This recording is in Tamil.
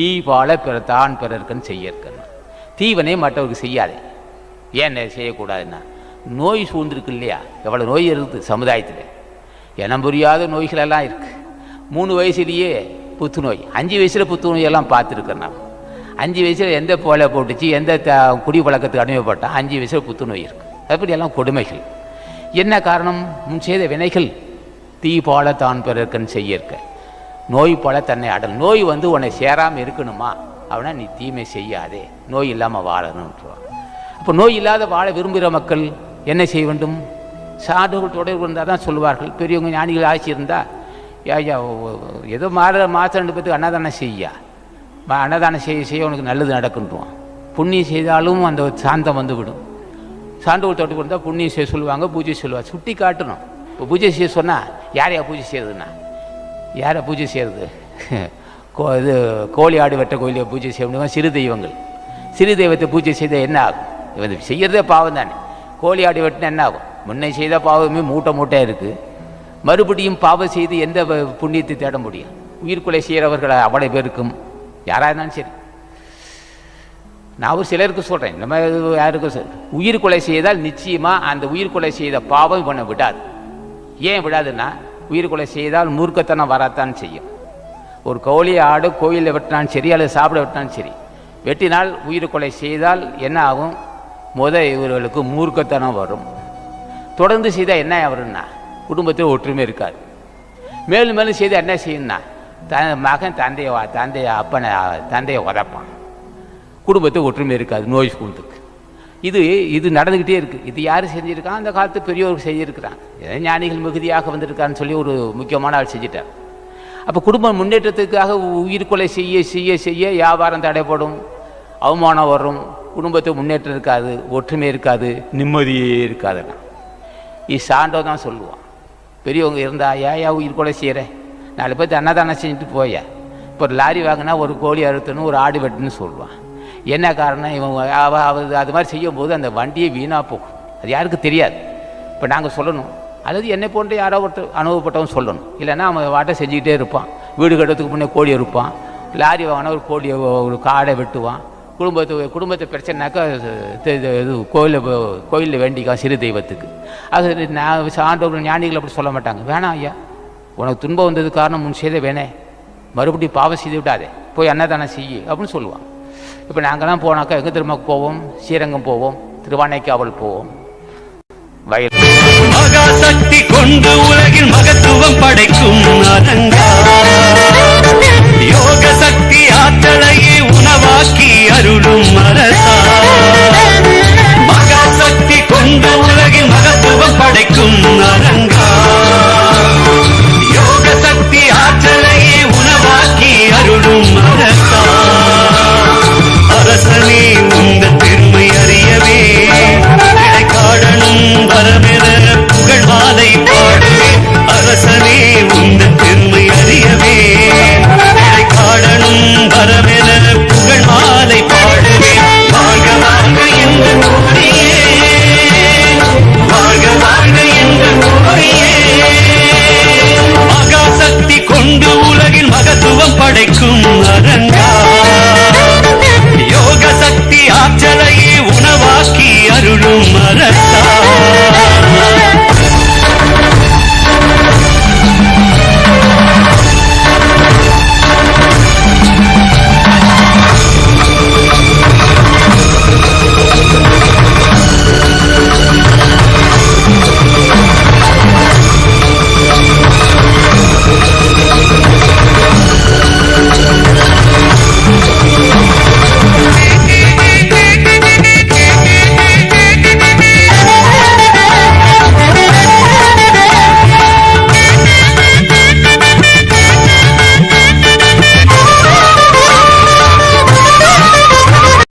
தீ பால பிற தான் பிறர்க்கன்னு செய்யற்கன்னு தீவனே மற்றவருக்கு செய்யாதே. ஏன் செய்யக்கூடாதுன்னா? நோய் சூழ்ந்திருக்கு இல்லையா? எவ்வளோ நோய் இருக்குது சமுதாயத்தில். இனம் புரியாத நோய்களெல்லாம் இருக்குது மூணு வயசுலேயே புத்துநோய். அஞ்சு வயசில் புத்துநோயெல்லாம் பார்த்துருக்கேன் நான். அஞ்சு வயசில் எந்த போலை போட்டுச்சு எந்த த குடி பழக்கத்துக்கு அடிமைப்பட்டால் அஞ்சு வயசில் புத்துநோய் இருக்குது அப்படியெல்லாம் கொடுமைகள். என்ன காரணம்? முன் செய்த வினைகள். தீபால தான் பிறர்க்கன் செய்யற்க நோய் போல தன்னை அடல். நோய் வந்து உன்னை சேராமல் இருக்கணுமா? அப்படின்னா நீ தீமை செய்யாதே. நோய் இல்லாமல் வாழணுன்றான் அப்போ நோய் இல்லாத வாழ விரும்புகிற மக்கள் என்ன செய்ய வேண்டும்? சாதுகள் தொடர்பு இருந்தால் தான் சொல்லுவார்கள். பெரியவங்க ஞானிகள் ஆட்சி இருந்தால் ஐயா ஏதோ மாற மாதம் ரெண்டு பேத்துக்கு அன்னதானம் செய்யா. அன்னதானம் செய்ய செய்ய உனக்கு நல்லது நடக்குன்றான் புண்ணியம் செய்தாலும் அந்த சாந்தம் வந்துவிடும். சான்றோர் தொட்டு இருந்தால் புண்ணியம் செய்ய சொல்லுவாங்க பூஜை சொல்லுவாங்க சுட்டி காட்டணும் இப்போ பூஜை செய்ய சொன்னால் யார் யார் பூஜை செய்யறதுன்னா? யாரை பூஜை செய்கிறது கோ இது கோழி ஆடு வெட்ட கோயிலை பூஜை செய்ய முடியுமா? சிறு தெய்வங்கள். சிறு தெய்வத்தை பூஜை செய்தால் என்ன ஆகும்? இவன் செய்கிறதே பாவம் தானே. கோழி ஆடு வெட்டினா என்ன ஆகும்? முன்னை செய்த பாவமே மூட்டை மூட்டையாக இருக்குது மறுபடியும் பாவம் செய்து எந்த புண்ணியத்தை தேட முடியும்? உயிர்கொலை செய்கிறவர்கள் அவ்வளோ பேருக்கும் யாராக இருந்தாலும் சரி. நான் ஒரு சிலருக்கு சொல்கிறேன் நம்ம யாருக்கும் சொல் உயிர் கொலை செய்தால் நிச்சயமாக அந்த உயிர் கொலை செய்த பாவம் இவனை விடாது. ஏன் விடாதுன்னா உயிர் கொலை செய்தால் மூர்க்கத்தனம் வரத்தான் செய்யும். ஒரு கோழி ஆடு கோயிலில் வெட்டினாலும் சரி அல்லது சாப்பிட வெட்டினாலும் சரி வெட்டினால் உயிர் கொலை செய்தால் என்ன ஆகும்? முத இவர்களுக்கு மூர்க்கத்தனம் வரும். தொடர்ந்து செய்தால் என்ன வரும்னா குடும்பத்தில் ஒற்றுமை இருக்காது. மேலும் மேலும் செய்தால் என்ன செய்யணும்னா த மகன் தந்தையை தந்தையை அப்பனை தந்தையை உதப்பான் குடும்பத்தில் ஒற்றுமை இருக்காது நோய் சூழ்ந்துக்கு. இது இது நடந்துக்கிட்டே இருக்குது இது யார் செஞ்சுருக்கான் அந்த காலத்து பெரியவர் செஞ்சுருக்கிறான். ஏதோ ஞானிகள் மிகுதியாக வந்திருக்கான்னு சொல்லி ஒரு முக்கியமான ஆள் செஞ்சிட்டார். அப்போ குடும்ப முன்னேற்றத்துக்காக உயிர்கொலை செய்ய செய்ய செய்ய வியாபாரம் தடைப்படும் அவமானம் வரும் குடும்பத்தை முன்னேற்றம் இருக்காது ஒற்றுமை இருக்காது நிம்மதியே இருக்காதுன்னா இது சான்றோ தான் சொல்லுவான். பெரியவங்க இருந்தா ஏயா உயிர் கொலை செய்கிற நாலு பேர்த்து அன்னதானம் செஞ்சுட்டு போய? இப்போ ஒரு லாரி வாங்கினா ஒரு கோழி அறுத்துன்னு ஒரு ஆடு வெட்டுன்னு சொல்லுவான். என்ன காரணம்? இவன் அவ அது மாதிரி செய்யும்போது அந்த வண்டியை வீணாக போகும். அது யாருக்கு தெரியாது. இப்போ நாங்கள் சொல்லணும். அல்லது என்னை போன்ற யாரோ ஒருத்தர் அனுபவப்பட்டவன் சொல்லணும். இல்லைன்னா அவன் வாட்டை செஞ்சுக்கிட்டே இருப்பான். வீடு கட்டுறதுக்கு முன்னே கோழி இருப்பான் லாரி வாங்கினா ஒரு கோழியை ஒரு காடை வெட்டுவான். குடும்பத்து குடும்பத்தை பிரச்சனைனாக்கா இது- இது கோயிலில் கோயிலில் வேண்டிக்கான் சிறு தெய்வத்துக்கு. அது நான் சான்றோர்கள் ஞானிகள் அப்படி சொல்ல மாட்டாங்க. வேணாம் ஐயா. உனக்கு துன்பம் வந்தது காரணம் முன் செய்த வேணே. மறுபடியும் பாவம் செய்து விடாதே போய் அன்னதானம் செய்யு அப்படின்னு சொல்லுவான். இப்போ நாங்கள்லாம் போனாக்கா எங்கே திரும்ப போவோம்? ஸ்ரீரங்கம் போவோம். திருவானைக்காவல் போவோம். வயல். மகாசக்தி கொண்டு உலகில் மகத்துவம் படைக்கும் அரங்கா